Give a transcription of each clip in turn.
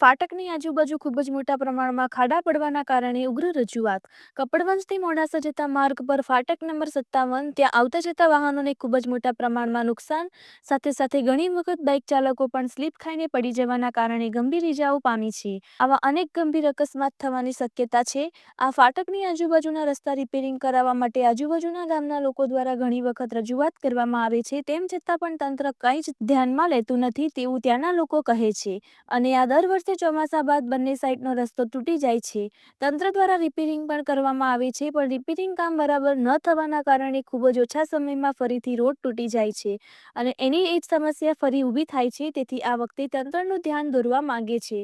ફાટકની આજુબાજુ ખૂબ જ મોટા પ્રમાણમાં ખાડા પડવાના કારણે ઉગ્ર રજૂઆત. કપડવંજથી મોડાસા જતા માર્ગ પર ફાટક નંબર સત્તાવન, ત્યાં આવતા જતા વાહનોને ખૂબ જ મોટા પ્રમાણમાં નુકસાન, સાથે સાથે ઘણી વખત બાઇક ચાલકો પણ સ્લીપ ખાઈને પડી જવાના કારણે ગંભીર ઇજાઓ પામી છે. આવા અનેક ગંભીર અકસ્માત થવાની શક્યતા છે. આ ફાટકની આજુબાજુના રસ્તા રિપેરિંગ કરાવવા માટે આજુબાજુના ગામના લોકો દ્વારા ઘણી વખત રજૂઆત કરવામાં આવે છે. તેમ છતાં પણ તંત્ર કંઈ જ ધ્યાનમાં લેતું નથી તેવું ત્યાંના લોકો કહે છે. અને આ દર વર્ષે ચોમાસા બાદ બંને સાઈડનો રસ્તો તૂટી જાય છે. તંત્ર દ્વારા રિપેરિંગ પણ કરવામાં આવે છે, પણ રિપેરિંગ કામ બરાબર ન થવાના કારણે ખૂબ જ ઓછા સમયમાં ફરીથી રોડ તૂટી જાય છે અને એની એ જ સમસ્યા ફરી ઊભી થાય છે, તેથી આ વખતે તંત્રનું ધ્યાન દોરવા માંગે છે.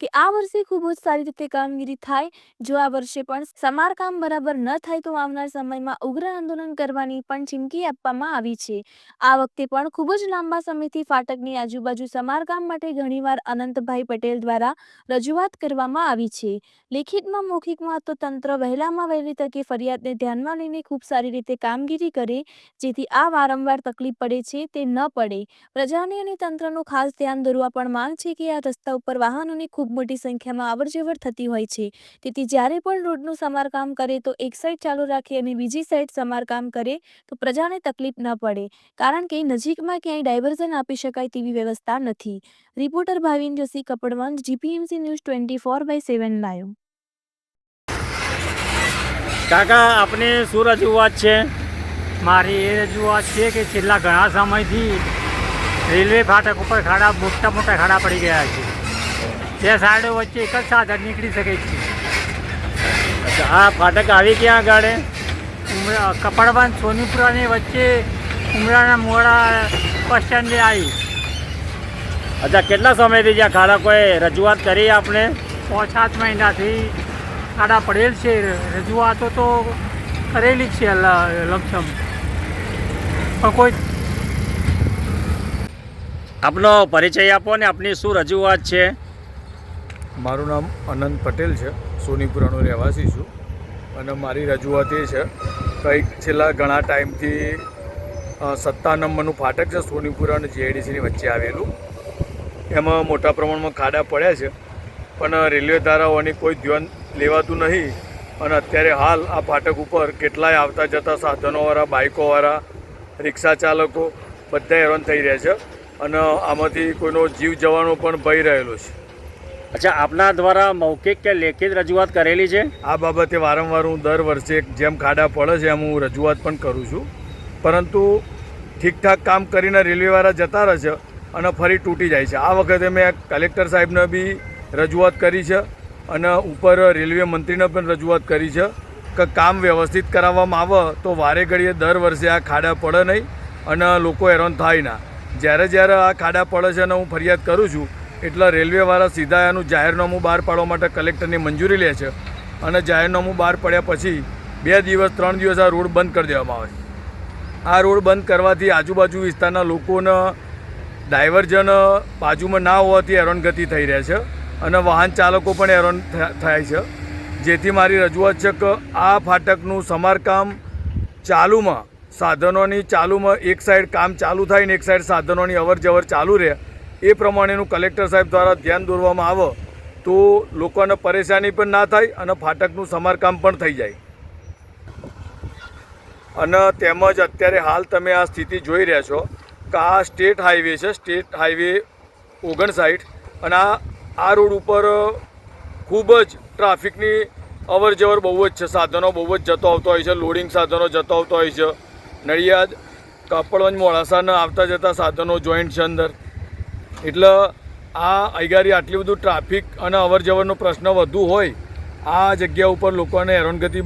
કે આ વર્ષે ખૂબ જ સારી રીતે કામગીરી થાય. જો આ વર્ષે પણ સમારકામ બરાબર ન થાય તો આવનાર સમયમાં ઉગ્ર આંદોલન કરવાની પણ ચીમકી આપવામાં આવી છે. આ વખતે પણ ખૂબ જ લાંબા સમયથી ફાટકની આજુબાજુ સમારકામ માટે ઘણીવાર અનંતભાઈ પટેલ દ્વારા રજૂઆત કરવામાં આવી છે. લેખિતમાં મૌખિકમાં તો તંત્ર વહેલામાં વહેલી તકે ફરિયાદને ધ્યાનમાં લઈને ખૂબ સારી રીતે કામગીરી કરે, જેથી આ વારંવાર તકલીફ પડે છે તે ન પડે. પ્રજાને અને તંત્રનું ખાસ ધ્યાન દોરવા પણ માંગ છે કે આ રસ્તા ઉપર વાહનોની ખૂબ મોટી સંખ્યામાં અવરજવર થતી હોય છે. તેથી જ્યારે પણ રોડનું સમારકામ કરે તો એક સાઈડ ચાલુ રાખે અને બીજી સાઈડ સમારકામ કરે તો પ્રજાને તકલીફ ન પડે. કારણ કે નજીકમાં ક્યાંય ડાયવર્ઝન આપી શકાય તેવી વ્યવસ્થા નથી. Reporter Bhavin Joshi Kapadvanj GPMC news twenty four by seven live. કાકા, આપની શું રજૂઆત છે? મારી એ રજૂઆત છે કે છેલ્લા ઘણા સમયથી રેલવે ફાટક ઉપર ખાડા મોટા મોટા ખાડા પડી ગયા છે. બે સાઈડો વચ્ચે એક જ સાધન નીકળી શકે છે. આ ફાટક આવી ક્યાં આગળ. ઉમરા કપડવંત સોનીપુરાની વચ્ચે ઉમરાના મોડા બસ સ્ટેન્ડે આવી અચ્છા, કેટલા સમયથી જ્યાં ખાડા રજૂઆત કરી આપણે પાંચ, સાત મહિનાથી ખાડા પડેલ છે. રજૂઆતો તો કરેલી છે લમસમ. પણ કોઈ આપનો પરિચય આપો ને, આપની શું રજૂઆત છે? મારું નામ અનંત પટેલ છે. સોનીપુરાનો રહેવાસી છું. અને મારી રજૂઆત એ છે, કંઈક છેલ્લા ઘણા ટાઈમથી સત્તા નંબરનું ફાટક છે સોનીપુરા અને જીઆઈડીસીની વચ્ચે આવેલું. એમાં મોટા પ્રમાણમાં ખાડા પડ્યા છે. પણ રેલવે ધારાઓની કોઈ ધ્યાન લેવાતું નહીં. અને અત્યારે હાલ આ ફાટક ઉપર કેટલાય આવતા જતા સાધનોવાળા, બાઇકોવાળા, રિક્ષા ચાલકો બધા હેરાન થઈ રહ્યા છે. અને આમાંથી કોઈનો જીવ જવાનો પણ ભય રહેલો છે. અચ્છા, આપના દ્વારા મૌખિક કે લેખિત રજૂઆત કરેલી છે? આ બાબતે વારંવાર હું દર વર્ષે જેમ ખાડા પડે છે એમ હું રજૂઆત પણ કરું છું. પરંતુ ઠીકઠાક કામ કરીને રેલવેવાળા જતા રહે છે અને ફરી તૂટી જાય છે. આ વખતે મેં કલેક્ટર સાહેબને બી રજૂઆત કરી છે અને ઉપર રેલવે મંત્રીને પણ રજૂઆત કરી છે કે કામ વ્યવસ્થિત કરાવવામાં આવે તો વારે ઘડીએ દર વર્ષે આ ખાડા પડે નહીં અને લોકો હેરાન થાય ના. જ્યારે જ્યારે આ ખાડા પડે છે અને હું ફરિયાદ કરું છું એટલે રેલવેવાળા સીધા એનું જાહેરનામું બહાર પાડવા માટે કલેક્ટરની મંજૂરી લે છે અને જાહેરનામું બહાર પડ્યા પછી બે દિવસ, ત્રણ દિવસ આ રોડ બંધ કરી દેવામાં આવે. આ રોડ બંધ કરવાથી આજુબાજુ વિસ્તારના લોકોને ડાયવર્જન બાજુમાં ના હોવાથી હેરાનગતિ થઈ રહે છે અને વાહન ચાલકો પણ હેરાન થાય છે. જેથી મારી રજૂઆત છે કે આ ફાટકનું સમારકામ ચાલુમાં, સાધનોની ચાલુમાં એક સાઈડ કામ ચાલુ થાય ને એક સાઈડ સાધનોની અવર જવર ચાલુ રહે એ પ્રમાણેનું કલેક્ટર સાહેબ દ્વારા ધ્યાન દોરવામાં આવે તો લોકોને પરેશાની પણ ના થાય અને ફાટકનું સમારકામ પણ થઈ જાય. અને તેમજ અત્યારે હાલ તમે આ સ્થિતિ જોઈ રહ્યા છો કે આ સ્ટેટ હાઈવે છે, સ્ટેટ હાઈવે ઓગણસાઠ અને આ આ રોડ ઉપર ખૂબ જ ટ્રાફિકની અવર જવર બહુ જ છે, સાધનો બહુ જ જતો આવતો હોય છે, લોડિંગ સાધનો જતો આવતો હોય છે. નડિયાદ, કાપડવંજ મોડાસાના આવતા જતા સાધનો જોઈન્ટ છે અંદર. એટલે આ અગારી આટલી બધું ટ્રાફિક અને અવર જવરનો પ્રશ્ન વધુ હોય, આ જગ્યા ઉપર લોકોને હેરાનગતિ